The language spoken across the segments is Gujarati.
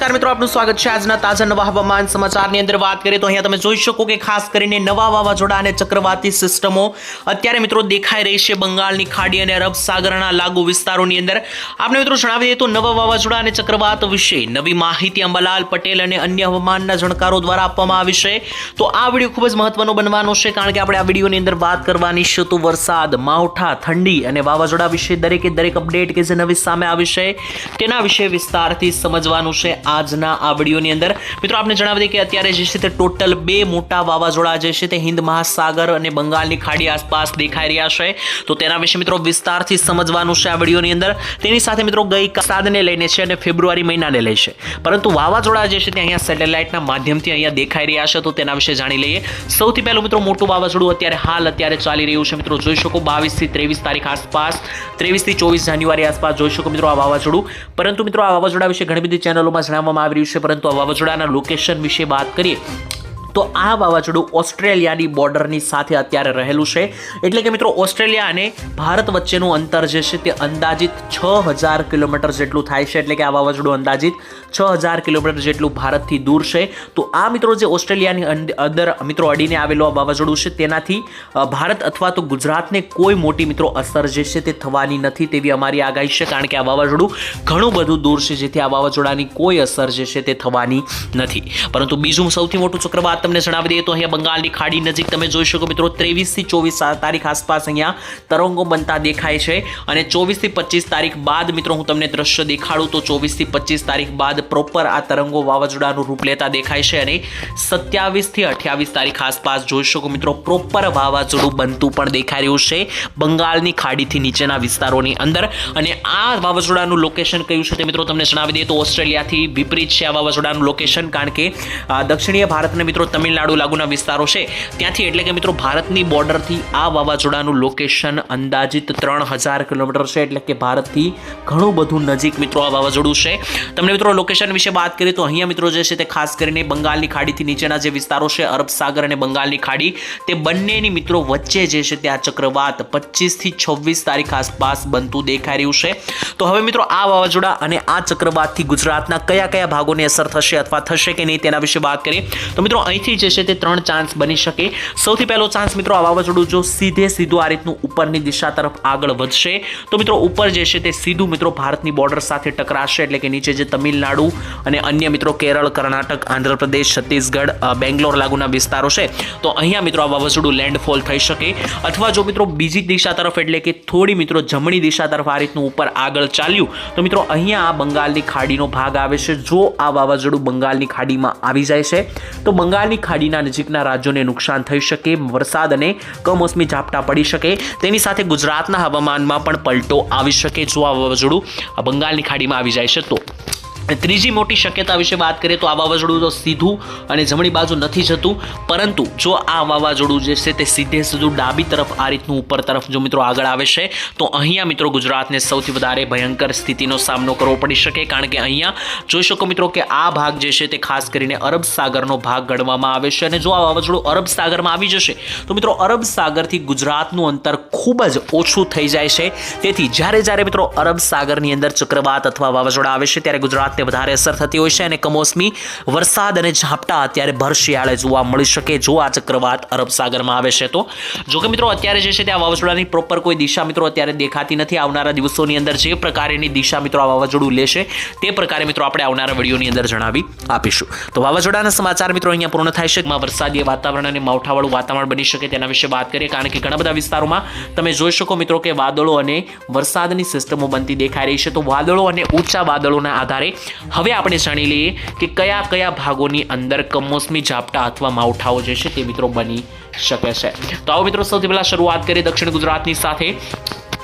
નમસ્કાર મિત્રો, આપનું સ્વાગત છે આજના તાજા નવા હવામાન સમાચારની અંદર વાત કરીએ તો અહીંયા તમે જોઈ શકો કે ખાસ કરીને નવા વાવાઝોડા અને ચક્રવાતી સિસ્ટમો અત્યારે મિત્રો દેખાઈ રહી છે બંગાળની ખાડી અને અરબ સાગરના લાગુ વિસ્તારોની અંદર. આપણે મિત્રો જણાવી દઈએ તો નવા વાવાઝોડા અને ચક્રવાત વિશે નવી માહિતી અંબાલાલ પટેલ અને અન્ય હવામાનના જાણકારો દ્વારા આપવામાં આવી છે. તો આ વીડિયો ખૂબ જ મહત્વનો બનવાનો છે કારણ કે આપણે આ વિડીયોની અંદર વાત કરવાની છે તો વરસાદ, માવઠા, ઠંડી અને વાવાઝોડા વિશે દરેકે દરેક અપડેટ કે જે નવી સામે આવી છે તેના વિશે વિસ્તારથી સમજવાનું છે. આજના આ વિડીયોની અંદર. મિત્રો આપણે જણાવી દઈએ કે અત્યારે જે છે તે ટોટલ બે મોટા વાવાઝોડા જે છે તે હિન્દ મહાસાગર અને બંગાળની ખાડી આસપાસ દેખાઈ રહ્યા છે. તો તેના વિશે મિત્રો વિસ્તારથી સમજવાનું છે આ વિડીયોની અંદર. તેની સાથે મિત્રો ગઈ કસાદને લઈને છે અને ફેબ્રુઆરી મહિનાને લઈ છે. પરંતુ વાવાઝોડા જે છે તે અહીંયા સેટેલાઇટના માધ્યમથી અહીંયા દેખાઈ રહ્યા છે. તો તેના વિશે જાણી લઈએ. સૌથી પહેલું મિત્રો મોટું વાવાઝોડું અત્યારે હાલ અત્યારે ચાલી રહ્યું છે. મિત્રો, જોઈ શકો બાવીસથી ત્રેવીસ તારીખ આસપાસ, ત્રેવીસથી ચોવીસ જાન્યુઆરી આસપાસ જોઈ શકો મિત્રો આ વાવાઝોડું. પરંતુ મિત્રો, આ વાવાઝોડા વિશે ઘણી બધી ચેનલોમાં જણાવવામાં આવી રહ્યું છે, પરંતુ આ વાવાઝોડાના લોકેશન વિશે વાત કરીએ, તો આ વાવાઝોડું ઓસ્ટ્રેલિયાની બોર્ડરની સાથે અત્યારે રહેલું છે. એટલે કે મિત્રો, ઓસ્ટ્રેલિયા અને ભારત વચ્ચેનું અંતર જે છે તે અંદાજિત છ હજાર કિલોમીટર જેટલું થાય છે. એટલે કે આ વાવાઝોડું અંદાજિત છ હજાર કિલોમીટર જેટલું ભારતથી દૂર છે. તો આ મિત્રો જે ઓસ્ટ્રેલિયાની અંદ- અંદર મિત્રો અડીને આવેલું આ વાવાઝોડું છે, તેનાથી ભારત અથવા તો ગુજરાતને કોઈ મોટી મિત્રો અસર જે છે તે થવાની નથી તેવી અમારી આગાહી છે, કારણ કે આ વાવાઝોડું ઘણું બધું દૂર છે, જેથી આ વાવાઝોડાની કોઈ અસર જે છે તે થવાની નથી. પરંતુ બીજું સૌથી મોટું ચક્રવાત તમને જણાવી દઈએ તો અહીંયા બંગાળની ખાડી નજીક તમે જોઈ શકો મિત્રો, ત્રેવીસથી ચોવીસ તારીખ આસપાસ અહીંયા તરંગો બનતા દેખાય છે. અને ચોવીસથી પચીસ તારીખ બાદ મિત્રો હું તમને દ્રશ્ય દેખાડું તો ચોવીસથી પચીસ તારીખ બાદ પ્રોપર આ તરંગો વાવાઝોડાનું રૂપ લેતા દેખાય છે અને સત્યાવીસથી અઠ્યાવીસ તારીખ આસપાસ જોઈ શકો મિત્રો, પ્રોપર વાવાઝોડું બનતું પણ દેખાઈ રહ્યું છે બંગાળની ખાડીથી નીચેના વિસ્તારોની અંદર. અને આ વાવાઝોડાનું લોકેશન કયું છે તે મિત્રો તમને જણાવી દઈએ તો ઓસ્ટ્રેલિયાથી વિપરીત છે આ વાવાઝોડાનું લોકેશન કારણ કે દક્ષિણીય ભારતને મિત્રો તમિલનાડુ લાગુના વિસ્તારો છે. ત્યાંથી એટલે કે મિત્રો ભારતની બોર્ડરથી આ વાવાઝોડાનું લોકેશન અંદાજિત ત્રણ હજાર કિલોમીટર છે. એટલે કે ભારતથી ઘણું બધું નજીક મિત્રો આ વાવાઝોડું છે. તમને મિત્રો લોકેશન વિશે વાત કરીએ તો અહીંયા મિત્રો જે છે તે ખાસ કરીને બંગાળની ખાડીથી નીચેના જે વિસ્તારો છે, અરબ સાગર અને બંગાળની ખાડી, તે બંનેની મિત્રો વચ્ચે જે છે તે આ ચક્રવાત પચીસથી છવ્વીસ તારીખ આસપાસ બનતું દેખાઈ રહ્યું છે. તો હવે મિત્રો આ વાવાઝોડા અને આ ચક્રવાતથી ગુજરાતના કયા કયા ભાગોને અસર થશે અથવા થશે કે નહીં તેના વિશે વાત કરીએ. તો મિત્રો અહીંથી જે છે તે ત્રણ ચાન્સ બની શકે. સૌથી પહેલો ચાન્સ મિત્રો આ વાવાઝોડું જો સીધે સીધું આ રીતનું ઉપરની દિશા તરફ આગળ વધશે, તો મિત્રો ઉપર જે છે તે સીધું મિત્રો ભારતની બોર્ડર સાથે ટકરાશે, એટલે કે નીચે જે તમિલનાડુ અને અન્ય મિત્રો કેરળ, કર્ણાટક, આંધ્રપ્રદેશ, છત્તીસગઢ બેંગ્લોર લાગુના વિસ્તારો છે. તો અહીંયા મિત્રો આ વાવાઝોડું લેન્ડફોલ થઈ શકે. અથવા જો મિત્રો બીજી દિશા તરફ એટલે કે થોડી મિત્રો જમણી દિશા તરફ આ રીતનું ઉપર આગળ ચાલ્યું, તો મિત્રો અહીંયા આ બંગાળની ખાડીનો ભાગ આવે છે. જો આ વાવાઝોડું બંગાળની ખાડીમાં આવી જાય છે, તો બંગાળની ખાડીના નજીકના રાજ્યોને નુકસાન થઈ શકે, વરસાદ અને કમોસમી ઝાપટા પડી શકે. તેની સાથે ગુજરાતના હવામાનમાં પણ પલટો આવી શકે જો આ વાવાઝોડું બંગાળની ખાડીમાં આવી જાય છે તો. ત્રીજી મોટી શક્યતા વિશે વાત કરીએ તો આ વાવાઝોડું તો સીધું અને જમણી બાજુ નથી જતું. પરંતુ જો આ વાવાઝોડું જે છે તે સીધે સીધું ડાબી તરફ આ રીતનું ઉપર તરફ જો મિત્રો આગળ આવે છે, તો અહીંયા મિત્રો ગુજરાતને સૌથી વધારે ભયંકર સ્થિતિનો સામનો કરવો પડી શકે. કારણ કે અહીંયા જોઈ શકો મિત્રો કે આ ભાગ જે છે તે ખાસ કરીને અરબ સાગરનો ભાગ ગણવામાં આવે છે. અને જો આ વાવાઝોડું અરબ સાગરમાં આવી જશે, તો મિત્રો અરબ સાગરથી ગુજરાતનું અંતર ખૂબ જ ઓછું થઈ જાય છે. તેથી જ્યારે જ્યારે મિત્રો અરબ સાગરની અંદર ચક્રવાત અથવા વાવાઝોડા આવે છે, ત્યારે ગુજરાતને વધારે અસર થતી હોય છે અને કમોસમી વરસાદ અને ઝાપટા અત્યારે ભર શિયાળે જોવા મળી શકે. જો આ ચક્રવાત અરબ સાગરમાં આવે છે તો? જો કે મિત્રો, અત્યારે જે છે તે આ વાવાઝોડાની પ્રોપર કોઈ દિશા મિત્રો અત્યારે દેખાતી નથી. આવનારા દિવસોની અંદર જે પ્રકારેની દિશા મિત્રો આ વાવાઝોડું લેશે, તે પ્રકારે મિત્રો આપણે આવનારા વિડીયોની અંદર જણાવી આપીશું. તો વાવાઝોડાના સમાચાર મિત્રો અહીંયા પૂર્ણ થાય છે. વરસાદીય વરસાદી વાતાવરણ અને માવઠાવાળું વાતાવરણ બની શકે તેના વિશે વાત કરીએ. કારણ કે ઘણા બધા વિસ્તારોમાં તમે જોઈ શકો મિત્રો કે વાદળો અને વરસાદની સિસ્ટમો બનતી દેખાઈ રહી છે. તો વાદળો અને ઊંચા વાદળોના આધારે હવે આપણે જાણી લઈએ કે કયા કયા ભાગોની અંદર કમોસમી ઝાપટા અથવા માવઠાઓ જે છે તે મિત્રો બની શકે છે. તો આવો મિત્રો, સૌથી પહેલાં શરૂઆત કરીએ દક્ષિણ ગુજરાતની સાથે.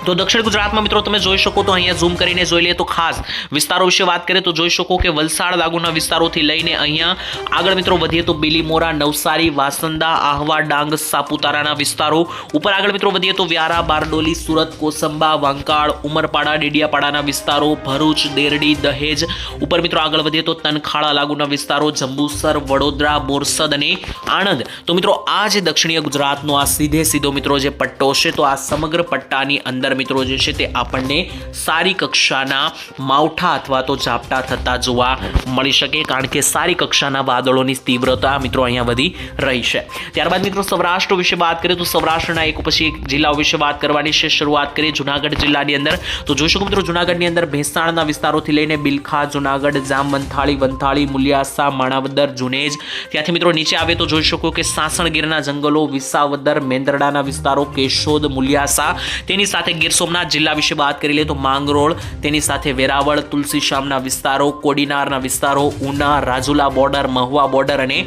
તો દક્ષિણ ગુજરાતમાં મિત્રો તમે જોઈ શકો તો અહીંયા ઝૂમ કરીને જોઈ લઈએ તો ખાસ વિસ્તારો વિશે વાત કરીએ તો જોઈ શકો કે વલસાડ લાગુના વિસ્તારોથી લઈને અહીંયા આગળ મિત્રો વધીએ તો બીલીમોરા, નવસારી, વાસંદા, આહવા, ડાંગ, સાપુતારાના વિસ્તારો. ઉપર આગળ મિત્રો વધીએ તો વ્યારા, બારડોલી, સુરત, કોસંબા, વાંકાળ, ઉમરપાડા, ડેડિયાપાડાના વિસ્તારો, ભરૂચ, દેરડી, દહેજ. ઉપર મિત્રો આગળ વધીએ તો તનખાળા લાગુના વિસ્તારો, જંબુસર, વડોદરા, બોરસદ અને આણંદ. તો મિત્રો આ જે દક્ષિણીય ગુજરાતનો આ સીધે સીધો મિત્રો જે પટ્ટો છે, તો આ સમગ્ર પટ્ટાની અંદર મિત્રો જે છે તે આપણને સારી કક્ષાના માવઠા અથવા તો ઝાપટા થતા જોવા મળી શકે, કારણ કે સારી કક્ષાના વાદળોની તીવ્રતા મિત્રો અહીંયા વધી રહી છે. ત્યારબાદ મિત્રો સૌરાષ્ટ્ર વિશે વાત કરીએ તો સૌરાષ્ટ્રના એક પછી એક જિલ્લાઓ વિશે વાત કરવાની છે. શરૂઆત કરીએ જુનાગઢ જિલ્લાની અંદર. તો જોઈ શકો મિત્રો જુનાગઢની અંદર ભેંસાણના વિસ્તારોથી લઈને બિલખા, જુનાગઢ, જામ, વંથાળી વંથાળી, મુલિયાસા, માણાવદર, જુનેજ. ત્યાંથી મિત્રો નીચે આવે તો જોઈ શકો કે સાસણગીરના જંગલો, વિસાવદર, મેંદરડાના વિસ્તારો, કેશોદ, મુલિયાસા. તેની સાથે ગીર સોમનાથ જિલ્લા વિશે વાત કરી લઈએ તો માંગરોળ, તેની સાથે વેરાવળ તુલસીશ્યામના વિસ્તારો, કોડીનારના વિસ્તારો, ઉના, રાજુલા બોર્ડર, મહુવા બોર્ડર અને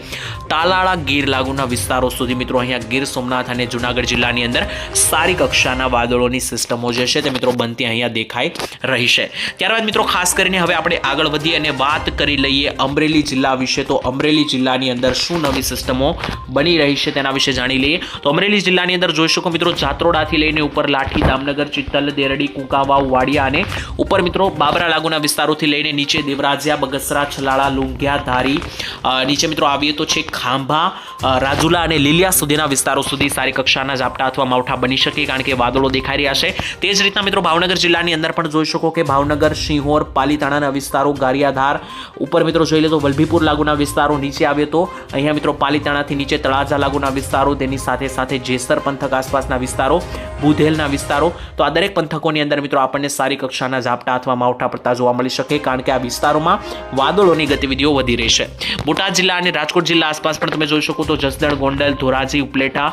તાલાળા ગીર લાગુના વિસ્તારો સુધી મિત્રો અહીંયા ગીર સોમનાથ અને જુનાગઢ જિલ્લાની અંદર સારી કક્ષાના વાદળોની સિસ્ટમો જે છે તે મિત્રો બનતી અહીંયા દેખાઈ રહી છે. ત્યારબાદ મિત્રો ખાસ કરીને હવે આપણે આગળ વધીએ અને વાત કરી લઈએ અમરેલી જિલ્લા વિશે. તો અમરેલી જિલ્લાની અંદર શું નવી સિસ્ટમો બની રહી છે તેના વિશે જાણી લઈએ. તો અમરેલી જિલ્લાની અંદર જોઈ શકો મિત્રો જાત્રોડાથી લઈને ઉપર લાઠી, દામનગર ચિત્તલ, દેરડી કુંકાવાવ વાડિયા અને ઉપર મિત્રો બાબરા લાગુના વિસ્તારોથી લઈને નીચે દેવરાજ્યા, બગસરા, છલાળા લુંગિયા ધારી નીચે મિત્રો આવીએ તો છે ખાંભા રાજુલા અને લીલિયા સુધીના વિસ્તારો સુધી સારી કક્ષાના ઝાપટા અથવા માવઠા બની શકે કારણ કે વાદળો દેખાઈ રહ્યા છે. તે જ રીતના મિત્રો ભાવનગર જિલ્લાની અંદર પણ જોઈ શકો કે ભાવનગર, સિંહોર, પાલીતાણાના વિસ્તારો ગારિયાધાર, ઉપર મિત્રો જોઈ લે તો વલભીપુર લાગુના વિસ્તારો નીચે આવે તો અહીંયા મિત્રો પાલીતાણાથી નીચે તળાજા લાગુના વિસ્તારો, તેની સાથે સાથે જેસર પંથક આસપાસના વિસ્તારો, બુધેલના વિસ્તારો તો આ દરેક પંથકોની અંદર મિત્રો આપણને સારી કક્ષાના ઝાપટા અથવા માવઠા પડતા જોવા મળી શકે, કારણ કે આ વિસ્તારોમાં વાદળોની ગતિવિધિઓ વધી રહી છે. બોટાદ જિલ્લા અને રાજકોટ જિલ્લા આસપાસ પણ તમે જોઈ શકો તો જસદણ, ગોંડલ, ધોરાજી, ઉપલેટા,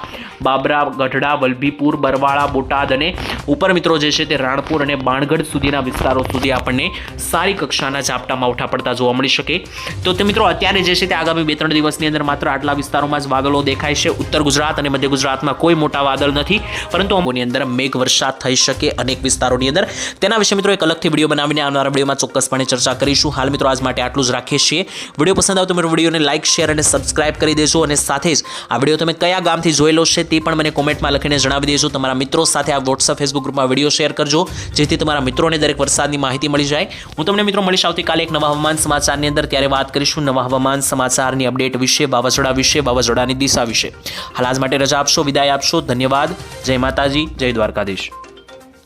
બાબરા, ગઢડા, વલભીપુર, બરવાળા, બોટાદ અને ઉપર મિત્રો જે છે તે રાણપુર અને બાણગઢ સુધીના વિસ્તારો સુધી આપણને સારી કક્ષાના ઝાપટા, માવઠા પડતા જોવા મળી શકે. તો તે મિત્રો અત્યારે જે છે તે આગામી બે ત્રણ દિવસની અંદર માત્ર આટલા વિસ્તારોમાં જ વાદળો દેખાય છે. ઉત્તર ગુજરાત અને મધ્ય ગુજરાતમાં કોઈ મોટા વાદળ નથી, પરંતુ અમોની અંદર મેઘ વરસાદ થઈ શકે અનેક વિસ્તારોની અંદર. તેના વિશે મિત્રો એક અલગથી વીડિયો બનાવીને આવનારા વિડીયોમાં ચોક્કસપણે ચર્ચા કરીશું. હાલ મિત્રો આજ માટે આટલું જ રાખીએ છીએ. વીડિયો પસંદ આવતો મિત્રો વિડીયોને લાઇક, શેર અને સબસ્ક્રાઇબ કરી દેજો અને સાથે જ આ વીડિયો તમે કયા ગામથી જોયેલો છે તે પણ મને કોમેન્ટમાં લખીને જણાવી દેજો. તમારા મિત્રો સાથે આ વોટ્સઅપ ફેસબુક ગ્રુપમાં વીડિયો શેર કરજો, જેથી તમારા મિત્રોને દરેક વરસાદની માહિતી મળી જાય. હું તમને મિત્રો મળીશ આવતીકાલે એક નવા હવામાન સમાચારની અંદર. ત્યારે વાત કરીશું નવા હવામાન સમાચારની અપડેટ વિશે, વાવાઝોડા વિશે, વાવાઝોડાની દિશા વિશે. હાલ આજ માટે રજા આપશો, વિદાય આપશો. ધન્યવાદ. જય માતાજી, જય દ્વારકાધીશ.